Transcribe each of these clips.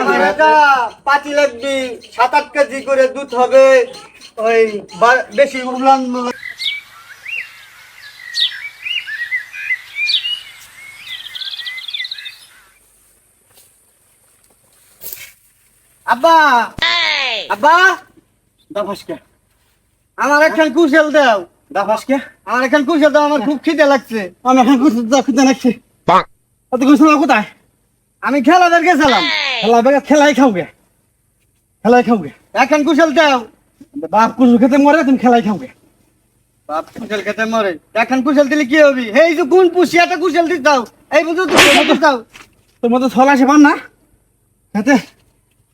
আমার একটা পাতি লাগবি সাত আট কেজি করে দুধ হবে ওই বেশি উলান আব্বা! আব্বা! দাফাসকে। আমার একখান কুশল দাও। দাফাসকে। আমার একখান কুশল দাও আমার খুব খিদে লাগছে। আমি এখন কোথায় কোথায় নাকছি অত কোথায়? আমি খেলা খেলাদের গেছিলাম। খেলা বেগে খেলাই খাওগে। খেলাই খাওগে। এখন কুশল দাও বাপ কুসু খেতে মরে তুমি খেলাই খাওগে। বাপ কুশল খেতে মরে। এখন কুশল দিলে কি হবি? এই যে কোন পুষিয়াটা কুশল দিতে দাও? এই বুঝো তো কুশল দিতে দাও। তোর মতো ছল আসে পান না? খেতে।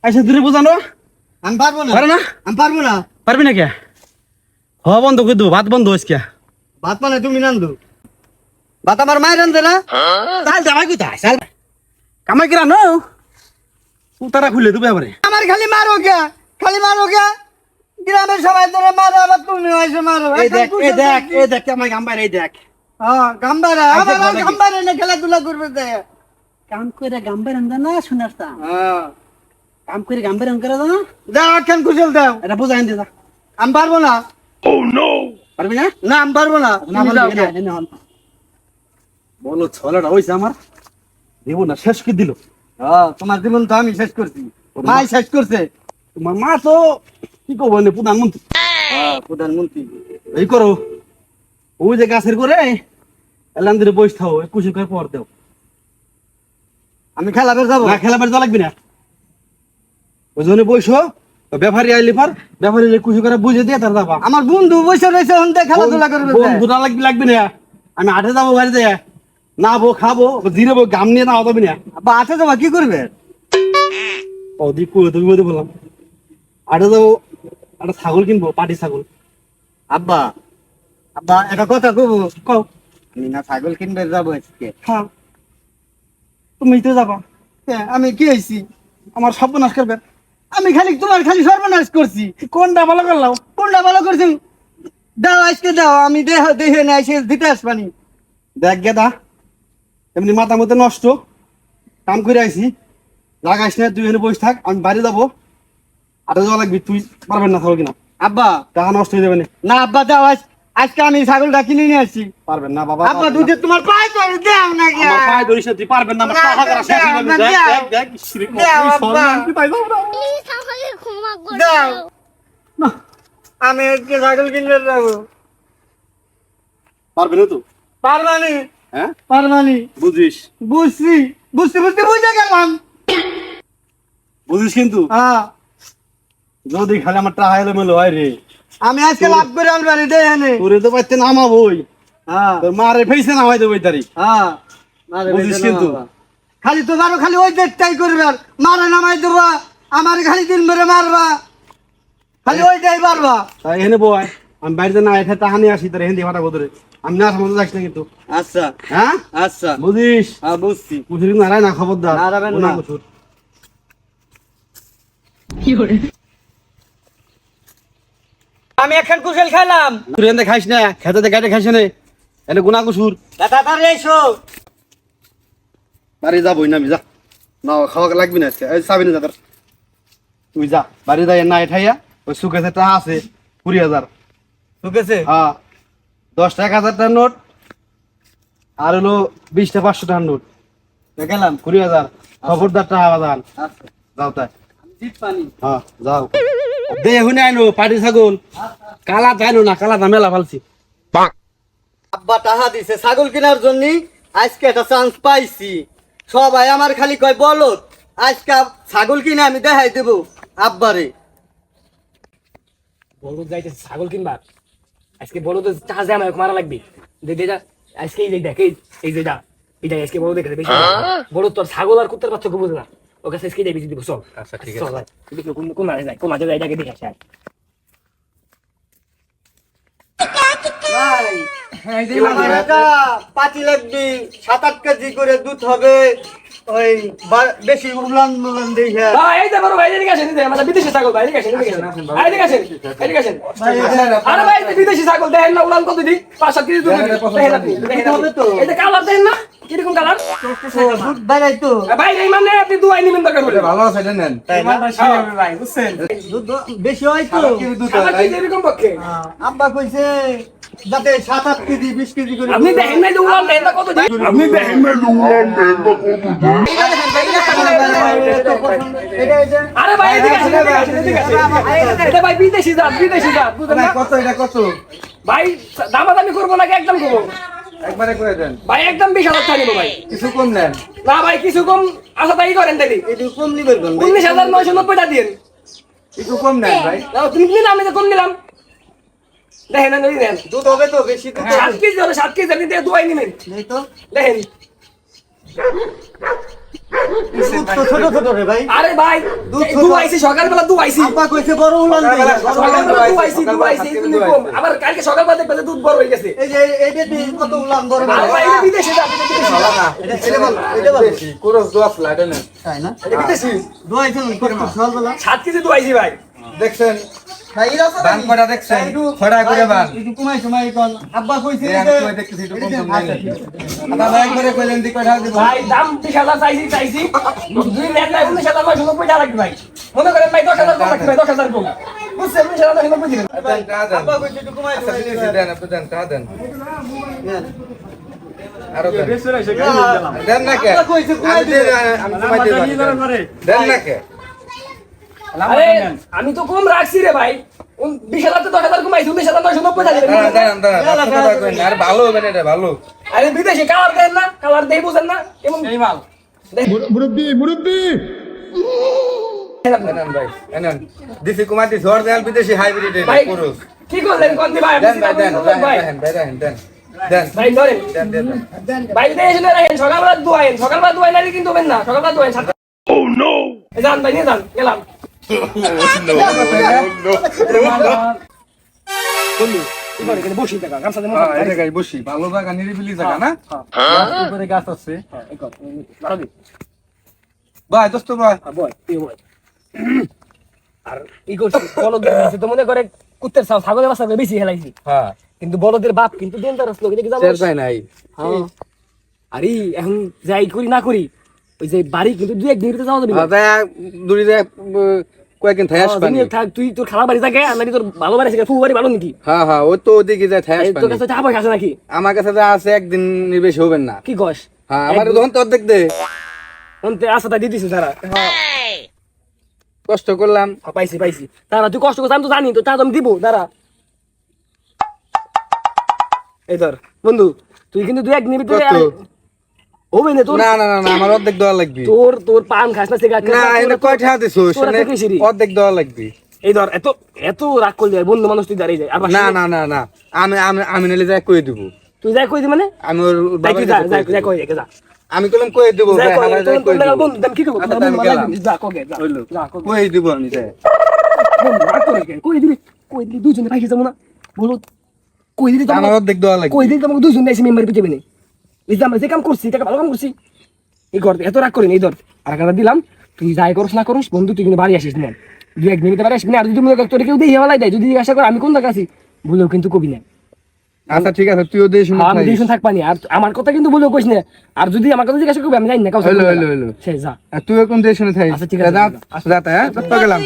আইসে দূরে বোঝানো। আমি পারব না। পারে না? আমি পারব না। পারবি না কে? হওয়া বন্ধ করে দেবো ভাত বন্ধ হয়েছে কে? ভাত মানে তুমি রান্ধো ভাত আমার মায়ের রান্ধে না? চাল যাবাই কোথায়? চাল কামাই কিরা নো? তারা খুলে দেবে এবারে আমার খালি মারো কে? খালি মারো কে? গ্রামের সবাই তোরা মারো আবার তুমি হয়েছে মারো। এই দেখ এই দেখ এই দেখ আমার গাম্বাই এই দেখ। হ্যাঁ গাম্বারা? আইসে আবার আর ঘরে কি? না খেলাধুলা করবে তো। কাম করে গাম্বাই রান্ধা না শোনাস তা? হ্যাঁ কাম করে গাম্বাই রান্ধ করে না দাও এখন কুশল দাও। এটা বোঝাই দে যা। আমি পারব না। ও নো পারবি না? না আমি পারব না। না গে। বলো ছলাটা হয়েছে আমার। দেবো না শেষ কি দিল। তোমার জীবন তো আমি শেষ করছি। মাই শেষ করছে। তোমার মা তো কি করব প্রধানমন্ত্রী? হ্যাঁ প্রধানমন্ত্রী। এই করো। ওই যে গাছের করে এলাম দিলে বসে থাও কুশি করে পর দেও। আমি খেলাবে যাব। না খেলা বেড়ে লাগবি না। ওই জন্য বসো ব্যাপারী আইলি পার ব্যাপারী এলে কুশি করে বুঝে দিয়ে তার যাবা। আমার বন্ধু বসে রয়েছে খেলাধুলা করবে। যে। বন্ধু না লাগবি লাগবি না। আমি আঠে যাব বাড়িতে। বো খাব জিরেবো গাম নিয়ে না হতাবি না আব্বা আছে যাবা কি করবে? ও দি কুয়ে তুমি বলতে বললাম। আঠে যাব একটা ছাগল কিনবো পাটি ছাগল। আব্বা আব্বা একটা কথা কব কও। আমি না ছাগল কিনবে যাব আজকে। হ্যাঁ। তুমি তো যাবা। হ্যাঁ, আমি কি হয়েছি? আমার সর্বনাশ করবে। আমি খালি তোমার খালি সর্বনাশ করছি। কোনটা ভালো করলাম? কোনটা ভালো করছি? দাও আজকে দাও আমি দেহ দেহে না এসে দিতে আসবানি। দেখ গেদা এমনি মাথা মতো নষ্ট কাম করে আইছি লাগাইস না তুই এখানে বসে থাক আমি বাড়ি যাব আটা যাওয়া লাগবি তুই পারবেন না থাকো কিনা আব্বা টাকা নষ্ট হয়ে যাবে না না আব্বা দাও আজ আজকে আমি ছাগলটা কিনে নিয়ে আসছি পারবেন না বাবা আব্বা পারবেন দুধে না। তোমার পায়ে করে দাও না গিয়া। আমার পায়ে ধরিস তুই পারবেন না আমার টাকা করা শেষ হয়ে যাবে। না, দেখ। দেখ, কত দাও, না। প্লিজ আমাকে ক্ষমা করে দাও। দাও না, আমি আজকে ছাগল কিনতে যাব পারবে না তো পারবানি হ্যাঁ? পারবানি বুঝিস। বুঝছি। বুঝতে বুঝতে বুঝে গেলাম। বুঝিস কিন্তু? হ্যাঁ। যদি খালি আমার টাকা এলো হয় রে। আমি আজকে লাভ করে আনবানি দেয় এনে। তোরে তো পাইতে নামাবই হ্যাঁ। তোর মারে ফেসে নামাই দেবো হ্যাঁ। বুঝিস কিন্তু। খালি তোমারও খালি ওই দেখটাই করবে আর। মারে নামাই দেবা। আমার খালি দিন মেরে মারবা। খালি ওইটাই মারবা। তাই বয়। আমি বাড়িতে না এখানে নিয়ে আসি তোর দিয়ে ফাটা বদরে আমি না যাচ্ছি না কিন্তু। আচ্ছা। হ্যাঁ? আচ্ছা। বুঝিস? হ্যাঁ বুঝছি। কুচুরি নারায় না খবরদার। নাড়াবেন ও না। কুচুর। আমি এখন কুশল খাইলাম তুই খাইস না খেতে গাড়ি খাইস না। এনে গুনা কুসুর। তাড়াতাড়ি এসো বাড়ি যাবই না আমি যা। না খাওয়া লাগবি না আজকে। এই চাবি না যা। তুই যা বাড়ি যাই না এঠাইয়া। ওই টাকা আছে কুড়ি হাজার। হ্যাঁ দশটা এক হাজার টাকার নোট আর হলো বিশটা পাঁচশো টাকার নোট। গেলাম কুড়ি হাজার। খবরদার টাকা বাজান। আচ্ছা। যাও তাই। হ্যাঁ যাও। দে হুনে আইনো পাটি ছাগল। কালা না কালা দা মেলা ফালছি আব্বা টাহা দিছে ছাগল কেনার জন্য আজকে একটা চান্স পাইছি। সবাই আমার খালি কয় বলত আজকে ছাগল কিনে আমি দেখাই দেবো আব্বারে। বলদ যাইতে ছাগল কিনবার? আজকে বলো তো চাষ দেয় আমার মারা লাগবে। দে দে যা। আজকে এই দেখ এই এই যে যা। এটা আজকে বড় দেখে বেশি বড় তোর ছাগল আর কুত্তার বাচ্চা বুঝে না। ওকে কাছে আজকে যাই বেশি দিব চল। আচ্ছা ঠিক আছে। দেখি কোন কোন মাঝে যায় কোন মাঝে যায় এটাকে দেখে আসে আয়। ভাই। হ্যাঁ এই যে আমার একটা পাতি লাগবে সাত আট কেজি করে দুধ হবে। ওই বেশি উলান মুলান দেখে এই যে বড় ভাই এদিকে আসেন আমাদের বিদেশি ছাগল ভাই এদিকে আসেন এদিকে আসেন। এদিকে আসেন আরে ভাই বিদেশি ছাগল দেখেন না উড়ান কত দিক পাঁচ সাত কেজি দুধ দেখেন আপনি দেখেন হবে তো। আপনি। কালার দেখেন না কীরকম কালার? দুধ তো। ভাই এই মানে আপনি দুয়াই নিবেন দরকার বলে ভালো আছে এটা নেন। তাই না? ভাই বুঝছেন? দুধ বেশি হয় তো। আমার এরকম পক্ষে? আব্বা কইছে যাতে সাত আট কেজি বিশ কেজি করে আপনি দেখেন না উড়ান দেখেন কত আপনি দেখেন এটা এটা আরে ভাই এদিকে আসেন এদিকে আসেন এটা ভাই বিদেশি জাত বিদেশি জাত বুঝলেন না? কত এটা কত? ভাই দামাদামি করব নাকি একদম করব? একবারে করে দেন। ভাই একদম বিশ হাজার টাকা ভাই। কিছু কম নেন। না ভাই কিছু কম আশা তাই করেন তাই একটু কম নিবেন? উনিশ হাজার নয়শো নব্বই টাকা দিন। কিছু কম নেন ভাই। তুমি নিলাম আমি তো কম নিলাম। দেখেন নেন দুধ হবে তো বেশি দুধ সাত কেজি হবে সাত কেজি আপনি দুয়াই নেবেন। তো। দেখেন। দুধ তো ছোট ছোট রে ভাই। আরে ভাই দুধ এই ছোট। দুয়াইছি সকালবেলা দুয়াইছি। বড় উলান সকালবেলা দুয়াইছি দুয়াইছি এই জন্যই কম। আবার কালকে সকালবেলা দেখবে দুধ বড় হয়ে গেছে। এই যে এইটা দিয়ে কত উলান বড় বড় ভাই এটা বিদেশি জাত এটা বিদেশি এটা এটা ভালো এটা ভালো বেশি কুরস দোয়া ফ্লাই এটা নেন। তাই না? এটা বিদেশি। দোয়াইছেন সকালবেলা। সাত কেজি দুয়াইছি ভাই। দেখছেন বান করা দেখছেন ছড়া করে বান। কমাই সময় কোন আব্বা কইছে দেখতেছি একটু কম কম আছে। দাদা একবারে কইলেন দি কয়টা দিব? ভাই দাম বিশ চাইছি চাইছি। দুই লাখ নাই উনিশ হাজার নয়শো নব্বই লাগবে ভাই। মনে করেন ভাই দশ হাজার কম রাখছি ভাই কম। বুঝছেন উনিশ হাজার নয়শো দেন আব্বা কইছে একটু কমাই আচ্ছা দেন আপনি দেন টাকা দেন আরও দেন। না, দেন না কে? আব্বা কইছে কমাই আমি দিবে। দিই, আমি কমাই দিই দেন না কে? আমি তো কম রাখছি রে ভাই। বিশ হাজার দশ হাজার কমাইছি উনিশ হাজার নয়শো নব্বই ভালো হবে না ভালো। আরে বিদেশি কালার দেন না কালার দেই বুঝেন না এমন এই মাল। ভাই এনেন। দিছি কুমার দিছি অরিজিনাল বিদেশি হাইব্রিড এটা কি করলেন কন্তি ভাই? দেন ভাই দেন ভাই। দেন দেন দেন দেন দেন। ভাই ধরেন। দেন দেন ভাই এসে রাখেন সকালবেলা দুয়াইন সকালবেলা দুয়াই নাকি কিন্তু হবেন না সকালবেলা দুয়াইন ও নো যান ভাই নিয়ে যান গেলাম। বসি টাকা গামছা দেন এই জায়গায় বসি। ভালো জায়গা নিরিবিলি জায়গা না? উপরে গাছ আছে ভাই দোস্ত ভাই। বল এই আর এই করছি বলদ দিয়েছে তো মনে করে কুত্তের ছাও ছাগলের বাসা বেশি হেলাইছি হ্যাঁ। কিন্তু বলদের বাপ কিন্তু ডেঞ্জারাস লোক এটা কি জানো নাই। হ্যাঁ। আরে এখন যাই করি না করি ওই যে বাড়ি কিন্তু দুই এক দিন যাওয়া যাবে দূরে কয়েকদিন থাই হ্যাঁ, থাক, তুই তোর খারাপ বাড়ি থাকে আর নাকি তোর ভালো বাড়ি আছে ফুল বাড়ি ভালো নাকি? হ্যাঁ হ্যাঁ তো ওদিকে যায় তোর কাছে টাকা পয়সা আছে নাকি? আমার কাছে যা আছে একদিন বেশি হবেন না। কি কস? হ্যাঁ আমার তখন তো অর্ধেক দে। অন্তে আশা তাই দিদিস তারা। কষ্ট করলাম। হ্যাঁ, পাইছি পাইছি। তারা তুই কষ্ট করছিস আমি তো জানি তো তা আমি দিব তারা এই ধর বন্ধু তুই কিন্তু দুই এক দিনের ভিতরে কত? হবে না তোর না না না আমার অর্ধেক দেওয়া লাগবে। তোর তোর পান খাস না সিগারেট না এটা কয় টাকা দিছো? অর্ধেক দেওয়া লাগবে। এই ধর এত এত রাগ করলি বন্ধু মানুষ তুই দাঁড়িয়ে যায়। আর না না। না না আমি আমি আমি নিলে যাই কই দিব। তুই যাই কই দি মানে? আমি ওর তুই যা যা। কই যা দিব। আমি কই ভাই হালা যাই কই দিব। বন্ধু দেন কি করব? আচ্ছা, যা কই যা। হইল। কই কই দিব আমি যাই। কই দিবি কই দিবি দুইজনে পাইছে যাব না। বলো কই দিবি তো আমার অর্ধেক দেওয়া লাগবে। কই দিবি তোমাকে দুইজনে এসে মেম্বার পিটে নেই বুঝতে আমরা যে কাম করছি টাকা ভালো কাম করছি। এই ঘর এত রাগ করিনি এই ধর। আর একটা দিলাম তুই যাই করস না করস বন্ধু তুই কিন্তু বাড়ি আসিস না দুই এক মিনিটে বাড়ি আসবি না। আর যদি মনে তোর কেউ দিয়ে হেওয়ালাই দেয় যদি জিজ্ঞাসা করে আমি কোন জায়গা আছি বলেও কিন্তু কবি না। আচ্ছা ঠিক আছে তুইও দিয়ে শুনে আমি নি আর আমার কথা কিন্তু বলেও কইস না। আর যদি আমার কথা জিজ্ঞাসা করবি আমি জানি না কাউকে। সে যা। তুইও কোন দিয়ে শুনে আচ্ছা, ঠিক আছে, যা যাতে হ্যাঁ তো গেলাম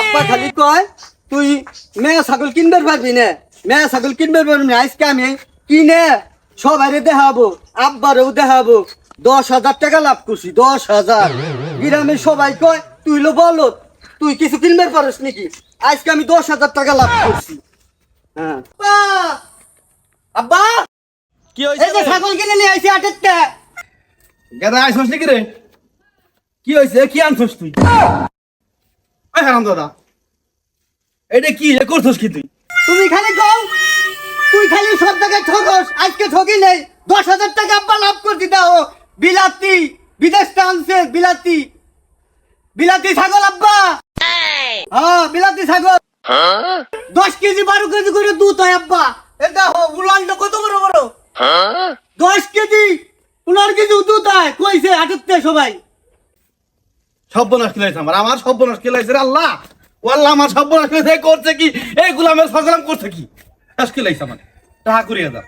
আব্বা খালি কয় তুই মেয়ে ছাগল কিনবার পারবি না? মেয়ে ছাগল কিনবার পারবি না? আজকে আমি কিনে সবাই দেখাবো আব্বারও দেখাবো। দশ হাজার টাকা লাভ করছি দশ হাজার। গ্রামের সবাই কয় তুই লো বলো তুই কিছু কিনবে পারিস নাকি? আজকে আমি দশ হাজার টাকা লাভ করছি। হ্যাঁ। আব্বা! আব্বা! কি এই যে ছাগল কিনে নিয়ে আইছি আটেরটা। গেদা আইছস নাকি রে? কি হয়েছে? কি আনছস তুই? ওই হারাম দাদা এটা কি? রে করছস কি তুই? তুমি খালি কও তুই খালি সব জায়গায় ঠকস আজকে ঠকি নেই। দশ হাজার টাকা আব্বা লাভ করছি, দাও। বিলাতি বিদেশ আনছে, বিলাতি। বিলাতি ছাগল আব্বা। হ্যাঁ বিলাতি ছাগল। দশ কেজি, বারো কেজি করে দুধ হয় আব্বা। এ দেখো কত বড় বড়। দশ কেজি, পনেরো কেজি দুধ হয়। কইছে হাটতে সবাই। সর্বনাশ খেলাইছে আমার আমার সর্বনাশ রে আল্লাহ। ও আল্লাহ, আমার সর্বনাশ এই করছে কি? এই গুলামের সগলাম করছে কি? শেষকে লাইছে মানে টাকা কুড়ি হাজার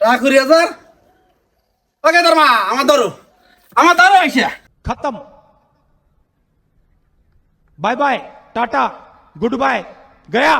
টাকা কুড়ি হাজার ওকে তোর মা, আমার ধরো। আমার ধরো আইসে খতম। Bye bye, tata, good bye, Gaya.